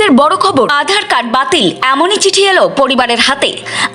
মুহূর্তের বড় খবর, আধার কার্ড বাতিল, এমনই চিঠি এলো পরিবারের হাতে।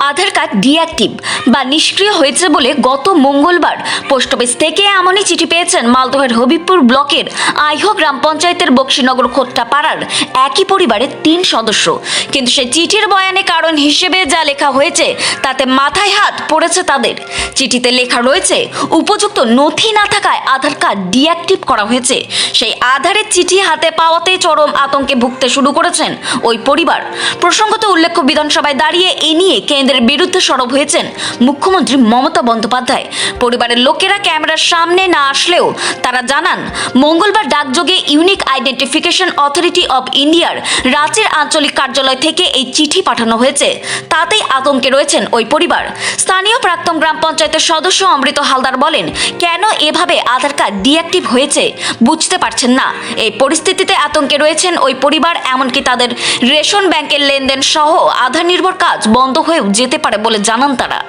আধার কার্ড ডিঅ্যাক্টিভ বা নিষ্ক্রিয় হয়েছে বলে গত মঙ্গলবার পোস্ট অফিস থেকে এমনই চিঠি পেয়েছেন মালদহের হবিবপুর ব্লকের আইহ গ্রাম পঞ্চায়েতের বক্সিনগর খোট্টা পাড়ার একই পরিবারের তিন সদস্য। কিন্তু সেই চিঠির বয়ানে কারণ হিসেবে যা লেখা হয়েছে, তাতে মাথায় হাত পড়েছে তাদের। চিঠিতে লেখা রয়েছে, উপযুক্ত নথি না থাকায় আধার কার্ড ডিঅ্যাক্টিভ করা হয়েছে। সেই আধারের চিঠি হাতে পাওয়াতে চরম আতঙ্কে ভুগতে শুরু করেছেন ওই পরিবার। প্রসঙ্গত উল্লেখ্য, বিধানসভায় দাঁড়িয়ে এ নিয়ে কেন্দ্রের বিরুদ্ধে সরব হয়েছেন মুখ্যমন্ত্রী মমতা বন্দ্যোপাধ্যায়। পরিবারের লোকেরা ক্যামেরার সামনে না আসলেও তারা জানান, মঙ্গলবার ডাকযোগে ইউনিক আইডেন্টিফিকেশন অথরিটি অব ইন্ডিয়ার রাঁচির আঞ্চলিক কার্যালয় থেকে এই চিঠি পাঠানো হয়েছে। তাতেই আতঙ্কে রয়েছেন ওই পরিবার। স্থানীয় প্রাক্তন গ্রাম পঞ্চায়েতের সদস্য অমৃত হালদার বলেন, কেন এভাবে আধার কার্ড ডিঅ্যাক্টিভ হয়েছে বুঝতে পারছেন না। এই পরিস্থিতিতে আতঙ্কে রয়েছেন ওই পরিবার, এমনকি তাদের রেশন ব্যাংকের লেনদেন সহ আধার নির্ভর কাজ বন্ধ হয়েও যেতে পারে বলে জানান তারা।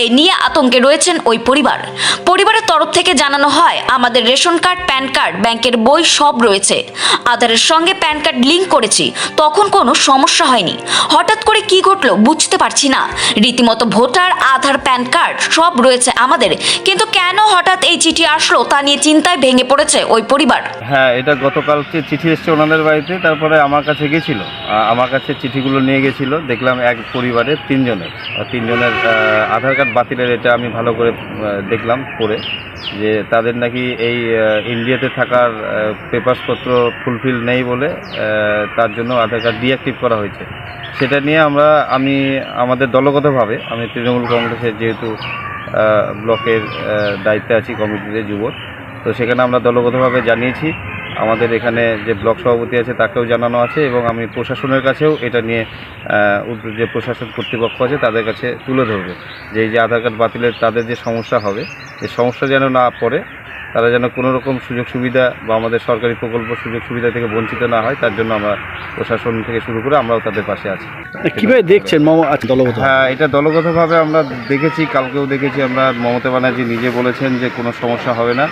এই নিয়ে আতঙ্কে রয়েছেন ওই পরিবার। পরিবারের তরফ থেকে জানানো হয়, আমাদের রেশন কার্ড, প্যান কার্ড, ব্যাংকের বই সব রয়েছে। আধারের সঙ্গে প্যান কার্ড লিঙ্ক করেছি, তখন কোনো সমস্যা হয়নি। হঠাৎ করে কি ঘটলো বুঝতে পারছি না। রীতিমতো ভোটার, আধার, প্যান কার্ড সব রয়েছে আমাদের। কিন্তু কেন হঠাৎ এই চিঠি আসলো তা নিয়ে চিন্তায় ভেঙে পড়েছে ওই পরিবার? হ্যাঁ এটা গতকালকে চিঠি এসছে ওনাদের বাড়িতে, তারপরে আমার কাছে গেছিল। আমার কাছে চিঠিগুলো নিয়ে গেছিল, দেখলাম এক পরিবারের তিনজনের। তিনজনের আধার কার্ড বাতিলের এটা আমি ভালো করে দেখলাম পড়ে, যে তাদের নাকি এই ইন্ডিয়াতে থাকার পেপারসপত্র ফুলফিল নেই বলে তার জন্য আধার কার্ড ডিঅ্যাক্টিভ করা হয়েছে। সেটা নিয়ে আমরা, আমি, আমাদের দলগতভাবে, আমি তৃণমূল কংগ্রেসের যেহেতু ব্লকের দায়িত্বে আছি কমিটিতে যুবক, তো সেখানে আমরা দলগতভাবে জানিয়েছি আমাদের এখানে যে ব্লক সভাপতি আছে তাকেও জানানো আছে এবং আমি প্রশাসনের কাছেও এটা নিয়ে যে প্রশাসন কর্তৃপক্ষ আছে তাদের কাছে তুলে ধরবো যে এই যে আধার কার্ড বাতিলের তাদের যে সমস্যা হবে এই সমস্যা যেন না পড়ে তারা যেন কোনো রকম সুযোগ সুবিধা বা আমাদের সরকারি প্রকল্প সুযোগ সুবিধা থেকে বঞ্চিত না হয় তার জন্য আমরা প্রশাসন থেকে শুরু করে আমরাও তাদের পাশে আছি। কীভাবে দেখছেন দলগত? হ্যাঁ এটা দলগতভাবে আমরা দেখেছি কালকেও দেখেছি আমরা মমতা ব্যানার্জি নিজে বলেছেন যে কোনো সমস্যা হবে না।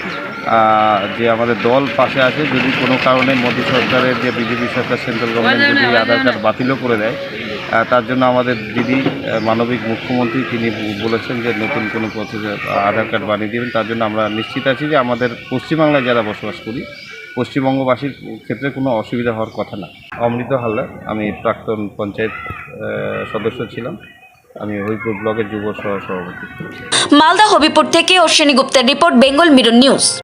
যে আমাদের দল পাশে আছে যদি কোনো কারণে মোদী সরকারের যে বিজেপি সরকার সেন্ট্রাল গভর্নমেন্ট যদি আধার কার্ড বাতিলও করে দেয় তার জন্য আমাদের দিদি মানবিক মুখ্যমন্ত্রী, তিনি বলেছেন যে নতুন কোনো পথে আধার কার্ড বানিয়ে দেবেন, তার জন্য আমরা নিশ্চিত আছি যে আমাদের পশ্চিমবাংলায় যারা বসবাস করি, পশ্চিমবঙ্গবাসীর ক্ষেত্রে কোনো অসুবিধা হওয়ার কথা না। অমৃত হালদার, আমি প্রাক্তন পঞ্চায়েত সদস্য ছিলাম। আমি হরিপুর ব্লকের যুব সহ সভাপতি মালদা হবিপুর থেকে অশ্বিনী গুপ্তের রিপোর্ট, বেঙ্গল মিরর নিউজ।